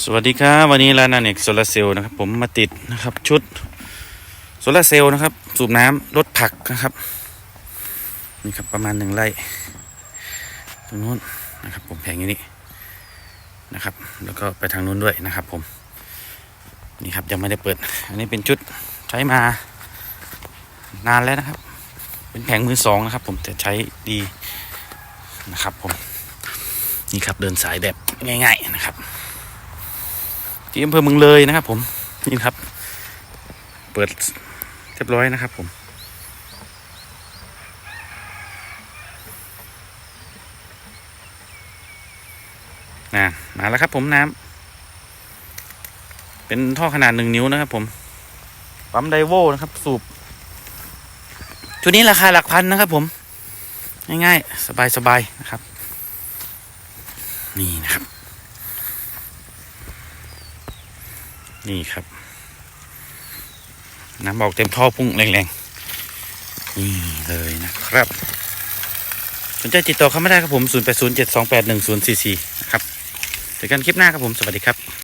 สวัสดีครับ วันนี้ร้านนันเอกโซลาร์เซลล์นะครับผมมาติดนะครับชุดโซลาร์เซลล์นะครับ สูบน้ำลดผักนะครับนี่ครับประมาณหนึ่งไร่ตรงนู้นนะครับผมแผงอยู่นี่นะครับ แล้วก็ไปทางนู้นด้วยนะครับ ผมนี่ครับยังไม่ได้เปิด อันนี้เป็นชุดใช้มานานแล้วนะครับ เป็นแผงมือสองนะครับ ผมแต่ใช้ดีนะครับผมนี่ครับเดินสายแบบง่าย ๆนะครับ ที่อำเภอเมืองเลยนะครับ ผมนี่ครับ เปิดเรียบร้อยนะครับ ผมนะมาแล้วครับ ผมน้ำเป็นท่อขนาดหนึ่งนิ้วนะครับ ผมปั๊มไดโวนะครับ สูบชุดนี้ราคาหลักพันนะครับ ผม ง่ายๆ สบายๆนะครับ นี่นะครับ นี่ครับ น้ำบอกเต็มท่อพุ่งแรงๆ นี่เลยนะครับ สนใจติดต่อเข้ามาได้ครับผม 0 8 0 7 2 8 1 0 4 4 นะครับเจอกันคลิปหน้าครับผม สวัสดีครับ